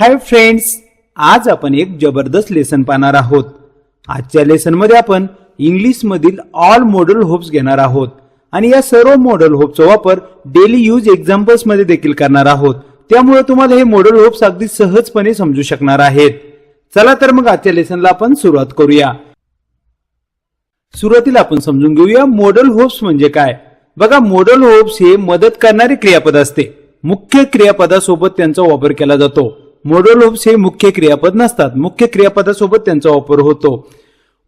Hi friends आज आपण एक जबरदस्त लेसन पाहणार आहोत. आजच्या लेसनमध्ये आपण इंग्लिश मधील ऑल मॉडेल होप्स घेणार आहोत. आणि या सर्व मॉडेल होपचा वापर डेली यूज एक्झाम्पल्समध्ये देखील करणार आहोत. त्यामुळे तुम्हाला हे मॉडल होप्स अगदी सहजपणे समजू शकणार आहेत. चला तर मग आजच्या लेसनला आपण सुरुवात करूया. सुरुवातीला आपण समजून घेऊया मॉडल होप्स म्हणजे काय. बघा मॉडल होप्स हे मदत करणारे क्रियापद असते. मुख्य क्रियापदासोबत त्यांचा वापर केला जातो. मॉडल होप्स हे मुख्य क्रियापद नसतात. मुख्य क्रियापदासोबत त्यांचा वापर होतो.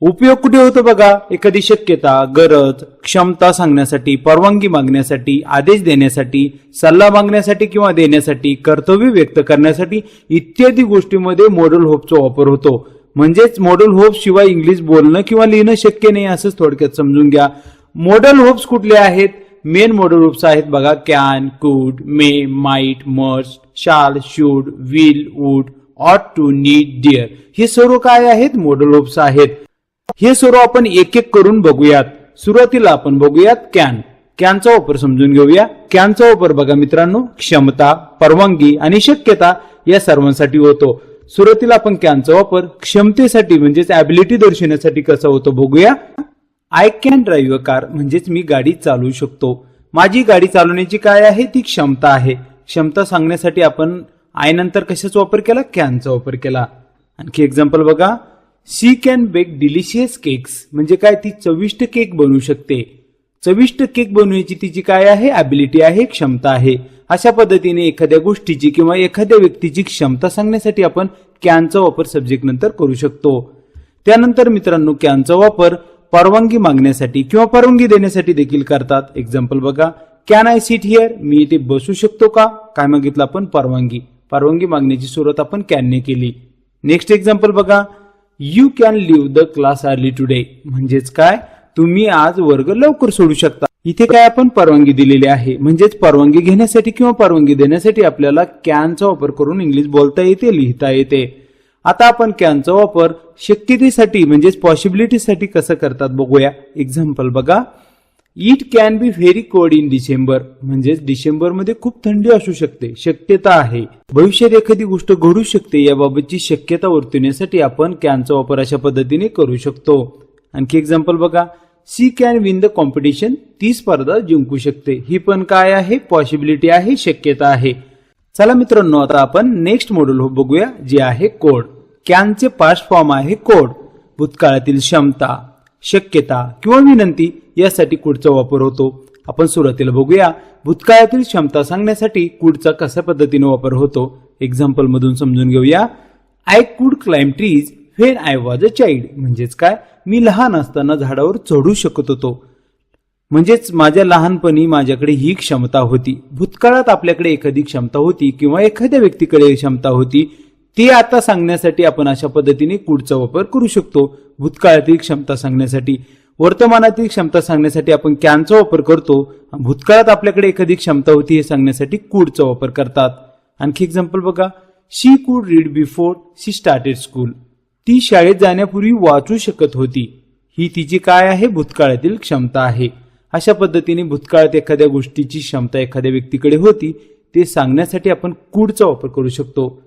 उपयोग कुठे होतो बघा? एखादी शक्यता गरज क्षमता सांगण्यासाठी परवानगी मागण्यासाठी आदेश देण्यासाठी सल्ला मागण्यासाठी किंवा देण्यासाठी कर्तव्य व्यक्त करण्यासाठी इत्यादी गोष्टीमध्ये मॉडल होपचा वापर होतो. म्हणजेच मॉडल होप शिवाय इंग्लिश बोलणं किंवा लिहिणं शक्य नाही असंच थोडक्यात समजून घ्या. मॉडल होप्स कुठले आहेत? मेन मॉडेल रूप्स आहेत बघा. Can could may might must shall should will would ought to need dare हे सर्व काय आहेत? मॉडेल रूप्स आहेत. हे सर्व आपण एक एक करून बघूयात. सुरुवातीला आपण बघूयात कॅन कॅनचा वापर समजून घेऊया. कॅनचा वापर बघा मित्रांनो. क्षमता परवानगी आणि शक्यता या सर्वांसाठी होतो. सुरुवातीला आपण कॅनचा वापर. क्षमतेसाठी म्हणजेच ऍबिलिटी दर्शवण्यासाठी कसा होतो? बघूया. I can drive a car म्हणजेच मी गाडी चालवू शकतो. माझी गाडी चालवण्याची काय आहे? ती क्षमता आहे. क्षमता सांगण्यासाठी आपण आय नंतर कशाचा वापर केला? कॅनचा वापर केला. आणखी एक्झाम्पल बघा. She can bake delicious cakes म्हणजे काय? ती चविष्ट केक बनवू शकते. चविष्ट केक बनवण्याची तिची काय आहे? ॲबिलिटी आहे क्षमता आहे. अशा पद्धतीने एखाद्या गोष्टीची किंवा एखाद्या व्यक्तीची क्षमता सांगण्यासाठी आपण कॅनचा वापर सब्जेक्ट नंतर करू शकतो. त्यानंतर मित्रांनो कॅनचा वापर परवानगी मागण्यासाठी किंवा परवानगी देण्यासाठी देखील करतात. एक्झाम्पल बघा कॅन आय सीट हिअर मी इथे बसू शकतो का? काय मागितलं आपण? परवानगी. परवानगी मागण्याची सुरुवात आपण कॅनने केली. नेक्स्ट एक्झाम्पल बघा you can leave the class early today म्हणजेच काय? तुम्ही आज वर्ग लवकर सोडू शकता. इथे काय आपण परवानगी दिलेली आहे? म्हणजेच परवानगी घेण्यासाठी किंवा परवानगी देण्यासाठी आपल्याला कॅनचा वापर करून इंग्लिश बोलता येते लिहिता येते. आता आपण कॅनचा वापर शक्यतेसाठी म्हणजेच पॉसिबिलिटीसाठी कसं करतात बघूया. एक्झाम्पल बघा. It can be very cold in December म्हणजेच डिसेंबरमध्ये खूप थंडी असू शकते. शक्यता आहे. भविष्यात एखादी गोष्ट घडू शकते. याबाबतची शक्यता वर्तवण्यासाठी आपण कॅनचा वापर अशा पद्धतीने करू शकतो. आणखी एक्झाम्पल बघा. She can win the competition ती स्पर्धा जिंकू शकते. ही पण काय आहे? पॉसिबिलिटी आहे. शक्यता आहे. चला मित्रांनो आता आपण नेक्स्ट मॉड्यूल बघूया जे आहे कोड कॅनचे पास्ट फॉर्म आहे कोड. भूतकाळातील क्षमता शक्यता किंवा विनंती यासाठी कुडचा वापर होतो. आपण सुरुवातीला बघूया. भूतकाळातील क्षमता सांगण्यासाठी कुडचा कशा पद्धतीने वापर होतो? एक्झाम्पल मधून समजून घेऊया. I could climb trees when I was a child म्हणजेच काय? मी लहान असताना झाडावर चढू शकत होतो. म्हणजेच माझ्या लहानपणी माझ्याकडे ही क्षमता होती. भूतकाळात आपल्याकडे एखादी क्षमता होती किंवा एखाद्या व्यक्तीकडे क्षमता होती. ती आता सांगण्यासाठी आपण अशा पद्धतीने कुडचा वापर करू शकतो. भूतकाळातील क्षमता सांगण्यासाठी वर्तमानातील क्षमता सांगण्यासाठी आपण कॅनचा वापर करतो. भूतकाळात आपल्याकडे एखादी क्षमता होती हे सांगण्यासाठी कुडचा वापर करतात. आणखी एक्झाम्पल बघा. She could read before she started school ती शाळेत जाण्यापूर्वी वाचू शकत होती. ही तिची काय आहे? भूतकाळातील क्षमता आहे. अशा पद्धतीने भूतकाळात एखाद्या गोष्टीची क्षमता एखाद्या व्यक्तीकडे होती ते सांगण्यासाठी आपण कुडचा वापर करू शकतो.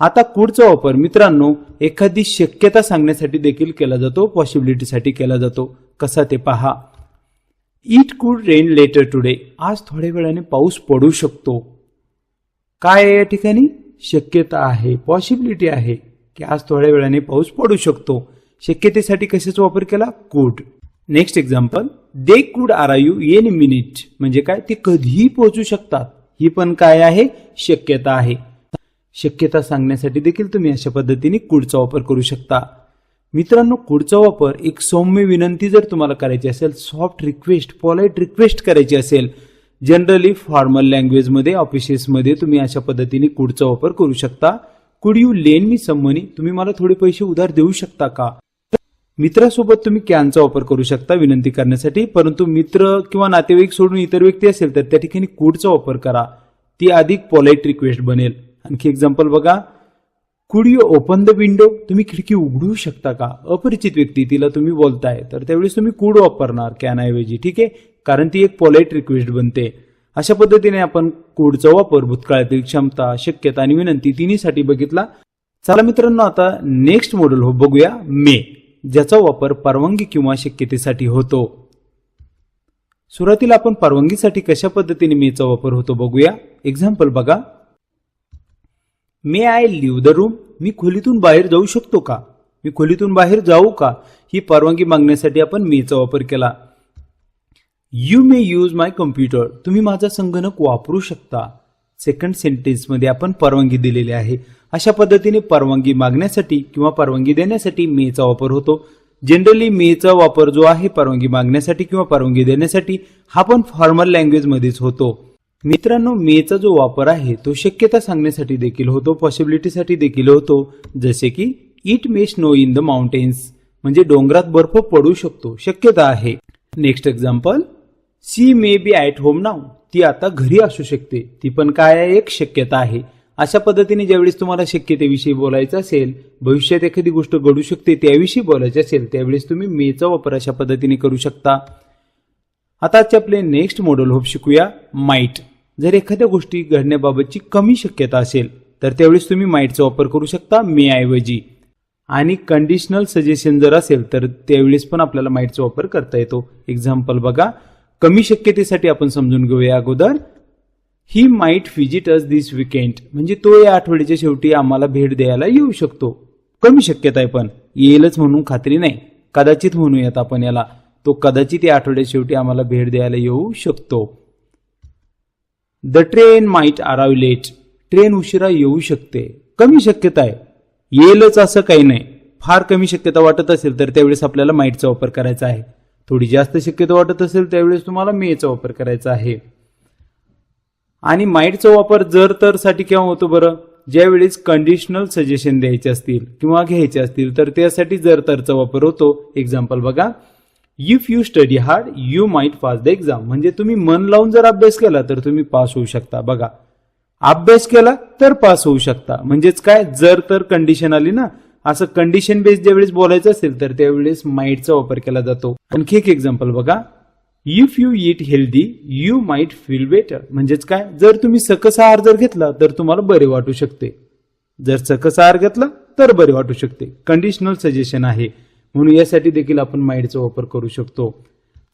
आता कुडचा वापर मित्रांनो एखादी शक्यता सांगण्यासाठी देखील केला जातो पॉसिबिलिटीसाठी केला जातो. कसा ते पहा. इट कुड रेन लेटर टुडे आज थोड्या वेळाने पाऊस पडू शकतो. काय आहे या ठिकाणी? शक्यता आहे पॉसिबिलिटी आहे की आज थोड्या वेळाने पाऊस पडू शकतो. शक्यतेसाठी कशाचा वापर केला? कुड next example they could R you N minute म्हणजे काय? ते कधीही पोहोचू शकतात. ही पण काय आहे? शक्यता आहे. शक्यता सांगण्यासाठी देखील तुम्ही अशा पद्धतीने कुडचा वापर करू शकता. मित्रांनो कुडचा वापर एक सौम्य विनंती जर तुम्हाला करायची असेल सॉफ्ट रिक्वेस्ट पॉलाईट रिक्वेस्ट करायची असेल जनरली फॉर्मल लँग्वेजमध्ये ऑफिसेसमध्ये तुम्ही अशा पद्धतीने कुडचा वापर करू शकता. कुड you lane me some money तुम्ही मला थोडे पैसे उधार देऊ शकता का? मित्रासोबत तुम्ही कॅनचा वापर करू शकता विनंती करण्यासाठी परंतु मित्र किंवा नातेवाईक सोडून इतर व्यक्ती असेल तर त्या ठिकाणी कुडचा वापर करा. ती अधिक पॉलाईट रिक्वेस्ट बनेल. आणखी एक्झाम्पल बघा. कुड यू ओपन द विंडो तुम्ही खिडकी उघडू शकता का? अपरिचित व्यक्ती तिला तुम्ही बोलताय. तर त्यावेळेस तुम्ही कुड वापरणार कॅनाऐवजी ठीक आहे? कारण ती एक पॉलाईट रिक्वेस्ट बनते. अशा पद्धतीने आपण कोडचा वापर भूतकाळातील क्षमता शक्यता आणि विनंती तिन्हीसाठी बघितला. चला मित्रांनो आता नेक्स्ट मॉडेल हो बघूया मे ज्याचा वापर परवानगी किंवा शक्यतेसाठी होतो. सुरुवातीला आपण परवानगीसाठी कशा पद्धतीने मेचा वापर होतो बघूया. एक्झाम्पल बघा. May I leave the room मी खोलीतून बाहेर जाऊ शकतो का? मी खोलीतून बाहेर जाऊ का? ही परवानगी मागण्यासाठी आपण मेचा वापर केला. You may use my computer तुम्ही माझा संगणक वापरू शकता. सेकंड सेंटेन्समध्ये आपण परवानगी दिलेली आहे. अशा पद्धतीने परवानगी मागण्यासाठी किंवा परवानगी देण्यासाठी मेचा वापर होतो. जनरली मेचा वापर जो आहे परवानगी मागण्यासाठी किंवा परवानगी देण्यासाठी हा पण फॉर्मल लँग्वेजमध्येच होतो. मित्रांनो मेचा जो वापर आहे तो शक्यता सांगण्यासाठी देखील होतो पॉसिबिलिटीसाठी देखील होतो. जसे की it may snow in the mountains म्हणजे डोंगरात बर्फ पडू शकतो शक्यता आहे. Next example she may be at home now ती आता घरी असू शकते ती पण काय एक शक्यता आहे. अशा पद्धतीने ज्यावेळेस तुम्हाला शक्यतेविषयी बोलायचं असेल भविष्यात एखादी गोष्ट घडू शकते त्याविषयी बोलायचं असेल त्यावेळेस तुम्ही मेचा वापर अशा पद्धतीने करू शकता. आता आजचे आपले नेक्स्ट मॉडेल होप शिकूया माईट जर एखाद्या गोष्टी घडण्याबाबतची कमी शक्यता असेल तर त्यावेळेस तुम्ही माईटचा वापर करू शकता मे ऐवजी. आणि कंडिशनल सजेशन जर असेल तर त्यावेळेस पण आपल्याला माईटचा वापर करता येतो. एक्झाम्पल बघा कमी शक्यतेसाठी आपण समजून घेऊया अगोदर. ही might visit us this weekend म्हणजे तो या आठवड्याच्या शेवटी आम्हाला भेट द्यायला येऊ शकतो. कमी शक्यता आहे पण येईलच म्हणून खात्री नाही. कदाचित म्हणूयात आपण याला. तो कदाचित या आठवड्या शेवटी आम्हाला भेट द्यायला येऊ शकतो. The train might arrive late train उशिरा येऊ शकते. कमी शक्यता आहे. येईलच असं काही नाही. फार कमी शक्यता वाटत असेल तर त्यावेळेस आपल्याला माईटचा वापर करायचा आहे. थोडी जास्त शक्यता वाटत असेल त्यावेळेस तुम्हाला मेचा वापर करायचा आहे. आणि माईटचा वापर जर तर साठी केव्हा होतो बरं? ज्यावेळेस कंडिशनल सजेशन द्यायचे असतील किंवा घ्यायचे असतील तर त्यासाठी जर तरचा वापर होतो. एक्झाम्पल बघा. If you study hard you might pass the exam म्हणजे तुम्ही मन लावून जर अभ्यास केला तर तुम्ही पास होऊ शकता. बघा. अभ्यास केला तर पास होऊ शकता. म्हणजेच काय? जर तर कंडिशन आली ना असं कंडिशन बेस ज्यावेळेस बोलायचं असेल तर त्यावेळेस माइटचा वापर केला जातो. आणखी एक एक्झाम्पल बघा. If you eat healthy you might feel better म्हणजेच काय? जर तुम्ही सकस आहार जर घेतला तर तुम्हाला बरे वाटू शकते. जर सकस आहार घेतला तर बरे वाटू शकते. कंडिशनल सजेशन आहे. म्हणून यासाठी देखील आपण माइंडचा वापर करू शकतो.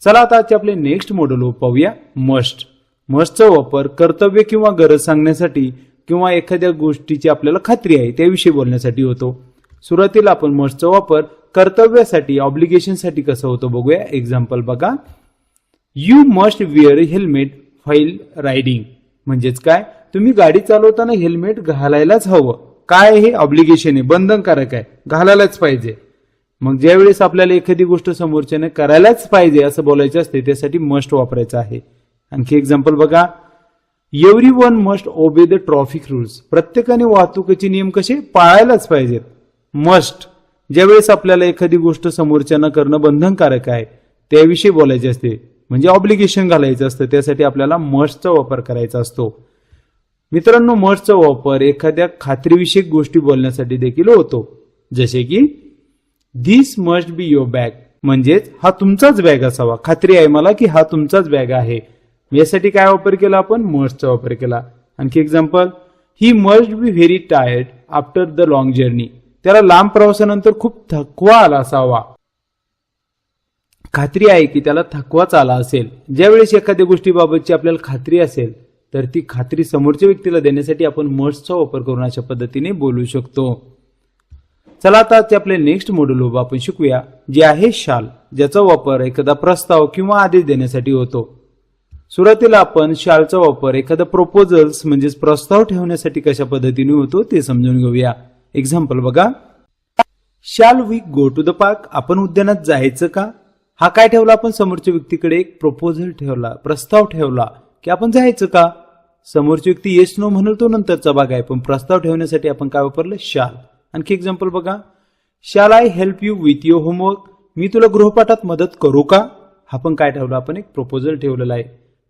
चला आता आजचे आपले नेक्स्ट मॉडेल पाहूया. मस्ट मस्टचा वापर कर्तव्य किंवा गरज सांगण्यासाठी किंवा एखाद्या गोष्टीची आपल्याला खात्री आहे त्याविषयी बोलण्यासाठी होतो. सुरुवातीला आपण मस्टचा वापर कर्तव्यासाठी ऑब्लिगेशनसाठी कसं होतं बघूया. एक्झाम्पल बघा. You must wear helmet while riding म्हणजेच काय? तुम्ही गाडी चालवताना हेल्मेट घालायलाच हवं. काय हे ऑब्लिगेशन आहे. बंधनकारक आहे. घालायलाच पाहिजे. मग ज्यावेळेस आपल्याला एखादी गोष्ट समोरच्याने करायलाच पाहिजे असं बोलायचं असते त्यासाठी मस्ट वापरायचं आहे. आणखी एक्झाम्पल बघा. Every one must obey the traffic rules प्रत्येकाने वाहतुकीचे नियम कसे? पाळायलाच पाहिजेत. मस्ट ज्यावेळेस आपल्याला एखादी गोष्ट समोरच्यानं करणं बंधनकारक आहे त्याविषयी बोलायचे असते. म्हणजे ऑब्लिगेशन घालायचं असतं त्यासाठी आपल्याला मस्टचा वापर करायचा असतो. मित्रांनो मस्टचा वापर एखाद्या खात्रीविषयक गोष्टी बोलण्यासाठी देखील होतो. जसे की this must be your bag म्हणजेच हा तुमचाच बॅग असावा. खात्री आहे मला की हा तुमचाच बॅग आहे. यासाठी काय वापर केला आपण? मस्टचा वापर केला. आणखी example he must be very tired after the long journey त्याला लांब प्रवासानंतर खूप थकवा आला असावा. खात्री आहे की त्याला थकवाच आला असेल. ज्यावेळेस एखाद्या गोष्टीबाबतची आपल्याला खात्री असेल तर ती खात्री समोरच्या व्यक्तीला देण्यासाठी आपण मस्टचा वापर करून अशा पद्धतीने बोलू शकतो. चला आता ते आपले नेक्स्ट मॉड्यूल आपण शिकूया जे आहे शाल ज्याचा वापर एखादा प्रस्ताव किंवा आदेश देण्यासाठी होतो. सुरुवातीला आपण शालचा वापर एखादा प्रपोजल्स म्हणजेच प्रस्ताव ठेवण्यासाठी कशा पद्धतीने होतो ते समजून घेऊया. एक्झाम्पल बघा. Shall we go to the park आपण उद्यानात जायचं का? हा काय ठेवला आपण? समोरच्या व्यक्तीकडे एक प्रपोजल ठेवला प्रस्ताव ठेवला की आपण जायचं का? समोरची व्यक्ती येस नो म्हणतो तो नंतरचा भाग आहे पण प्रस्ताव ठेवण्यासाठी आपण काय वापरलं? शाल आणखी एक्झाम्पल बघा. Shall I help you with your homework मी तुला गृहपाठात मदत करू का? हा पण काय ठेवला? आपण एक प्रपोजल ठेवलेला आहे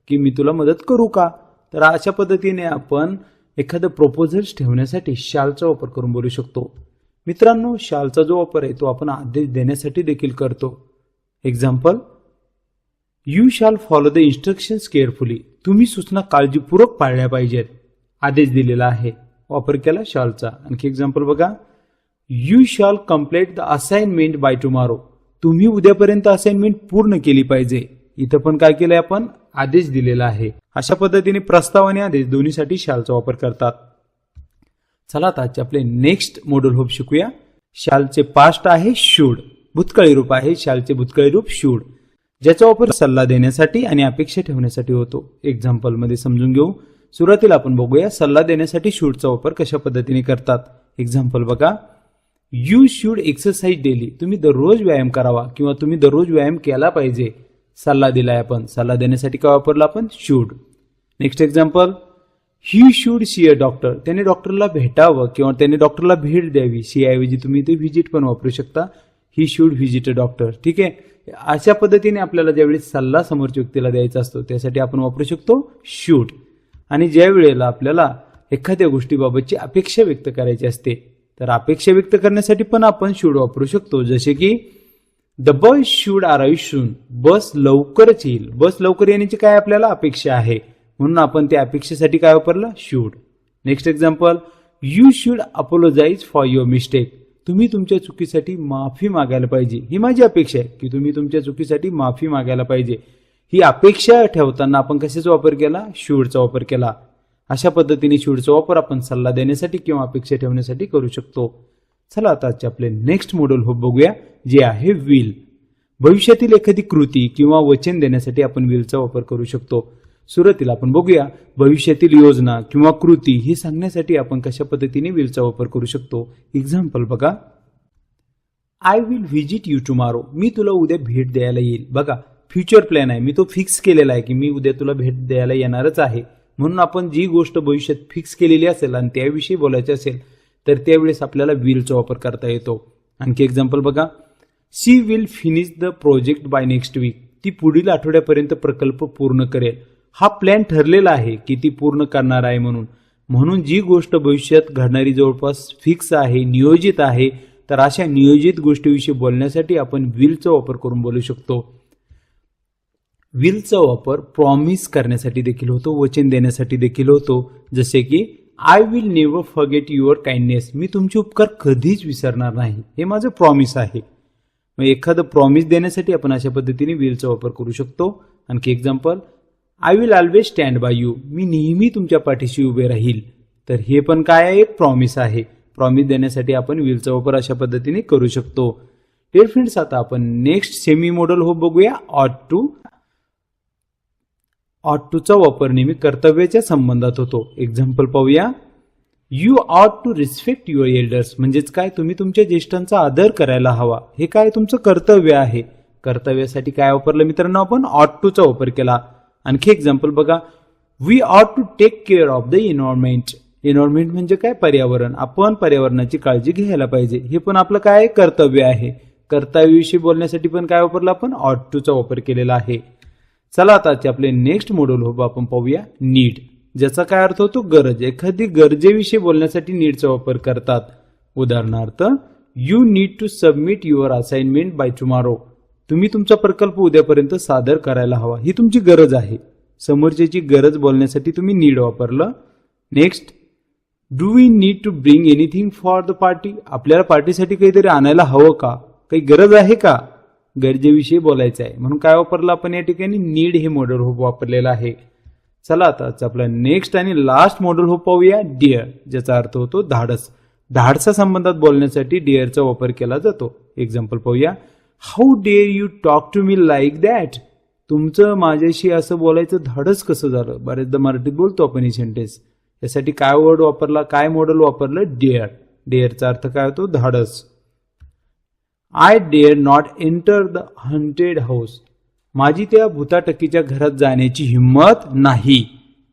की मी तुला मदत करू का? तर अशा पद्धतीने आपण एखादं प्रपोजल्स ठेवण्यासाठी शालचा वापर करून बोलू शकतो. मित्रांनो शालचा जो वापर आहे तो आपण आदेश देण्यासाठी देखील करतो. Example you shall follow the instructions carefully तुम्ही सूचना काळजीपूर्वक पाळल्या पाहिजेत. आदेश दिलेला आहे. वापर केला शॉलचा आणखी एक्झाम्पल बघा. You shall complete the assignment by tomorrow तुम्ही उद्यापर्यंत असाइनमेंट पूर्ण केली पाहिजे. इथं पण काय केलंय आपण? आदेश दिलेला आहे. अशा पद्धतीने प्रस्ताव आणि आदेश दोन्हीसाठी शालचा वापर करतात. चला आता आजचे आपले नेक्स्ट मॉड्यूल होप शिकूया. शालचे पास्ट आहे शूड भूतकाळी रूप आहे शालचे भूतकाळी रूप शूड ज्याचा वापर सल्ला देण्यासाठी आणि अपेक्षा ठेवण्यासाठी होतो. एक्झाम्पलमध्ये समजून घेऊ. सुरुवातीला आपण बघूया सल्ला देण्यासाठी शूडचा वापर कशा पद्धतीने करतात. एक्झाम्पल बघा. यू शूड एक्सरसाइज डेली तुम्ही दररोज व्यायाम करावा किंवा तुम्ही दररोज व्यायाम केला पाहिजे. सल्ला दिलाय आपण. सल्ला देण्यासाठी काय वापरला आपण? Should next example he should see a doctor त्याने डॉक्टरला भेटावं किंवा त्याने डॉक्टरला भेट द्यावी. सी ऐवजी तुम्ही ते व्हिजिट पण वापरू शकता. He should visit a doctor ठीक आहे? अशा पद्धतीने आपल्याला ज्यावेळी सल्ला समोरच्या व्यक्तीला द्यायचा असतो त्यासाठी आपण वापरू शकतो शूड आणि ज्या वेळेला आपल्याला एखाद्या गोष्टीबाबतची अपेक्षा व्यक्त करायची असते तर अपेक्षा व्यक्त करण्यासाठी पण आपण शूड वापरू शकतो. जसे की the bus should arrive soon bus लवकरच येईल. बस लवकर येण्याची काय आपल्याला अपेक्षा आहे? म्हणून आपण त्या अपेक्षेसाठी काय वापरलं? Should next example you should apologise for your mistake तुम्ही तुमच्या चुकीसाठी माफी मागायला पाहिजे. ही माझी अपेक्षा आहे की तुम्ही तुमच्या चुकीसाठी माफी मागायला पाहिजे. ही अपेक्षा ठेवताना आपण कशाचा वापर केला? शूडचा वापर केला. अशा पद्धतीने शूडचा वापर आपण सल्ला देण्यासाठी किंवा अपेक्षा ठेवण्यासाठी करू शकतो. चला आता आजचे आपले नेक्स्ट मॉडेल हो बघूया जे आहे विल भविष्यातील एखादी कृती किंवा वचन देण्यासाठी आपण विलचा वापर करू शकतो. सुरुवातीला आपण बघूया भविष्यातील योजना किंवा कृती हे सांगण्यासाठी आपण कशा पद्धतीने विलचा वापर करू शकतो. एक्झाम्पल बघा. I will visit you tomorrow मी तुला उद्या भेट द्यायला येईल. बघा फ्युचर प्लॅन आहे. मी तो फिक्स केलेला आहे की मी उद्या तुला भेट द्यायला येणारच आहे. म्हणून आपण जी गोष्ट भविष्यात फिक्स केलेली असेल आणि त्याविषयी बोलायचे असेल तर त्यावेळेस आपल्याला विलचा वापर करता येतो. आणखी एक्झाम्पल बघा. She will finish the project by next week ती पुढील आठवड्यापर्यंत प्रकल्प पूर्ण करेल. हा प्लॅन ठरलेला आहे की ती पूर्ण करणार आहे म्हणून. म्हणून जी गोष्ट भविष्यात घडणारी जवळपास फिक्स आहे नियोजित आहे तर अशा नियोजित गोष्टीविषयी बोलण्यासाठी आपण विलचा वापर करून बोलू शकतो. विलचा वापर प्रॉमिस करण्यासाठी देखील होतो वचन देण्यासाठी देखील होतो. जसे की I will never forget your kindness मी तुमचे उपकार कधीच विसरणार नाही. हे माझं प्रॉमिस आहे. मग एखादं प्रॉमिस देण्यासाठी आपण अशा पद्धतीने विलचा वापर करू शकतो. आणखी example I will always stand by you मी नेहमी तुमच्या पाठीशी उभे राहील. तर हे पण काय आहे? एक प्रॉमिस आहे. प्रॉमिस देण्यासाठी आपण विलचा वापर अशा पद्धतीने करू शकतो. डेअर फ्रेंड्स आता आपण नेक्स्ट सेमी मॉडल हो बघूया. ऑट टू ऑट टूचा वापर नेहमी कर्तव्याच्या संबंधात होतो. एक्झाम्पल पाहूया. You ought to respect your elders म्हणजेच काय? तुम्ही तुमच्या ज्येष्ठांचा आदर करायला हवा. हे काय? तुमचं कर्तव्य आहे. कर्तव्यासाठी काय वापरलं मित्रांनो आपण? ऑट टूचा वापर केला. आणखी एक्झाम्पल बघा. We ought to take care of the environment environment म्हणजे काय? पर्यावरण. आपण पर्यावरणाची काळजी घ्यायला पाहिजे. हे पण आपलं काय? कर्तव्य आहे. कर्तव्याविषयी बोलण्यासाठी पण काय वापरलं आपण? ऑट टूचा वापर केलेला आहे. चला आता आपले नेक्स्ट मॉड्यूल हो आपण पाहूया नीड ज्याचा काय अर्थ होतो? गरज. एखादी गरजेविषयी बोलण्यासाठी नीडचा वापर करतात. उदाहरणार्थ you need to submit your assignment by tomorrow तुम्ही तुमचा प्रकल्प उद्यापर्यंत सादर करायला हवा. ही तुमची गरज आहे. समोरच्याची गरज बोलण्यासाठी तुम्ही नीड वापरलं. Next do we need to bring anything for the party आपल्याला पार्टीसाठी काहीतरी आणायला हवं का? काही गरज आहे का? गरजेविषयी बोलायचं आहे. म्हणून काय वापरलं आपण या ठिकाणी? नीड हे मॉडेल होप वापरलेलं आहे. चला आता आपला नेक्स्ट आणि लास्ट मॉडेल होप पाहूया. डिअर ज्याचा अर्थ होतो धाडस. धाडसा संबंधात बोलण्यासाठी डिअरचा वापर केला जातो. एक्झाम्पल पाहूया. How dare you talk to me like that तुमचं माझ्याशी असं बोलायचं धाडस कसं झालं? बरेचदा मराठीत बोलतो आपण ही सेंटेन्स यासाठी काय वर्ड वापरला? काय मॉडेल वापरलं? डेअर डेअरचा अर्थ काय होतो? धाडस. I dare not enter the haunted house माझी त्या भूताटकीच्या घरात जाण्याची हिंमत नाही.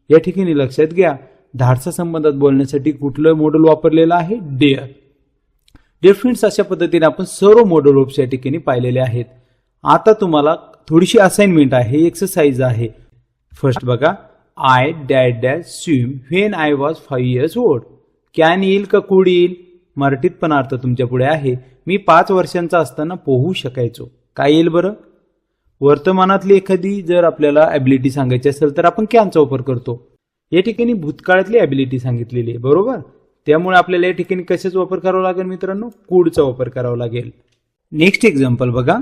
या ठिकाणी लक्षात घ्या धाडसा संबंधात बोलण्यासाठी कुठलं मॉडेल वापरलेलं आहे? डेअर डेअर फ्रेंड्स अशा पद्धतीने आपण सर्व मॉडेल ऑप्स या ठिकाणी पाहिलेले आहेत. आता तुम्हाला थोडीशी असाइनमेंट आहे एक्सरसाइज आहे. फर्स्ट बघा I dash dash swim when I was five years old can येईल का कुड येईल? मराठीत पण अर्थ तुमच्यापुढे आहे. मी पाच वर्षांचा असताना पोहू शकायचो. काय येईल बरं? वर्तमानातली एखादी जर आपल्याला ॲबिलिटी सांगायची असेल तर आपण कॅनचा वापर करतो. या ठिकाणी भूतकाळातली ॲबिलिटी सांगितलेली आहे बरोबर? त्यामुळे आपल्याला या ठिकाणी कशाचा वापर करावा लागेल मित्रांनो? कूडचा वापर करावा लागेल. नेक्स्ट एक्झाम्पल बघा.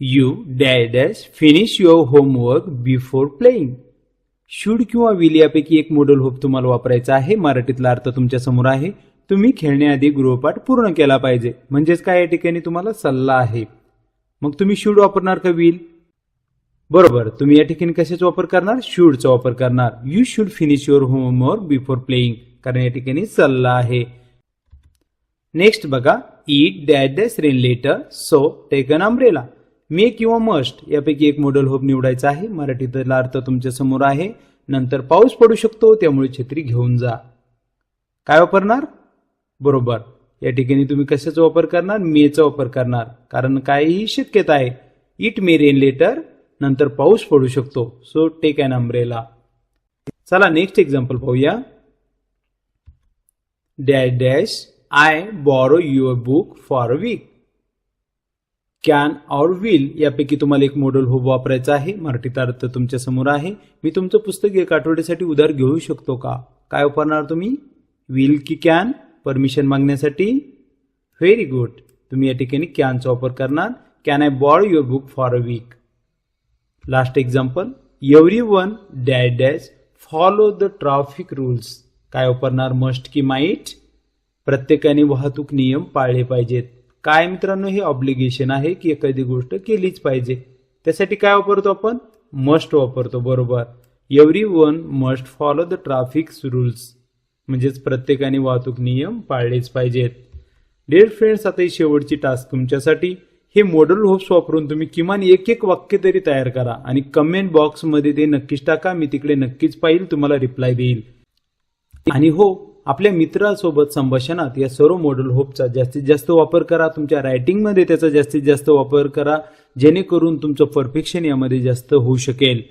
You dash dash finish your homework before playing should किंवा विल यापैकी एक मॉडेल होप तुम्हाला वापरायचा आहे. मराठीतला अर्थ तुमच्यासमोर आहे. तुम्ही खेळण्याआधी गृहपाठ पूर्ण केला पाहिजे. म्हणजेच काय या ठिकाणी तुम्हाला सल्ला आहे. मग तुम्ही शूड वापरणार का विल बरोबर तुम्ही या ठिकाणी कशाचा वापर करणार? शूडचा वापर करणार. You should finish your homework before playing कारण या ठिकाणी सल्ला आहे. नेक्स्ट बघा it dash dash rain later so take an umbrella may किंवा मस्ट यापैकी एक मॉडेल होप निवडायचा आहे. मराठीतला अर्थ तुमच्यासमोर आहे. नंतर पाऊस पडू शकतो त्यामुळे छत्री घेऊन जा. काय वापरणार? बरोबर. या ठिकाणी तुम्ही कशाचा वापर करणार? मेचा वापर करणार. कारण काहीही शक्यता आहे. इट मे रेन लेटर नंतर पाऊस पडू शकतो. सो टेक अन अम्ब्रेला चला नेक्स्ट एक्झाम्पल पाहूया. Dash dash I borrow your book for a week can or will यापैकी तुम्हाला एक मॉडेल हो वापरायचा आहे. मराठीत अर्थ तुमच्यासमोर आहे. मी तुमचं पुस्तक एक आठवड्यासाठी उधार घेऊ शकतो का? काय वापरणार तुम्ही? विल की कॅन परमिशन मागण्यासाठी? व्हेरी गुड तुम्ही या ठिकाणी कॅनचा वापर करणार. Can I borrow your book for a week last example every one dash dash follow the traffic rules काय वापरणार? मस्ट की माईट प्रत्येकाने वाहतूक नियम पाळले पाहिजेत. काय मित्रांनो हे ऑब्लिगेशन आहे की एखादी गोष्ट केलीच पाहिजे. त्यासाठी काय वापरतो आपण? मस्ट वापरतो. बरोबर. Every one must follow the traffic rules म्हणजेच प्रत्येकाने वाहतूक नियम पाळलेच पाहिजेत. डिअर फ्रेंड्स आता ही शेवटची टास्क तुमच्यासाठी. हे मॉडेल होप्स वापरून तुम्ही किमान एक एक वाक्य तरी तयार करा आणि कमेंट बॉक्समध्ये ते नक्कीच टाका. मी तिकडे नक्कीच पाहिल तुम्हाला रिप्लाय देईल. आणि हो आपल्या मित्रासोबत संभाषणात या सर्व मॉडेल होपचा जास्तीत जास्त वापर करा. तुमच्या रायटिंगमध्ये त्याचा जास्तीत जास्त वापर करा जेणेकरून तुमचं परफेक्शन यामध्ये जास्त होऊ शकेल.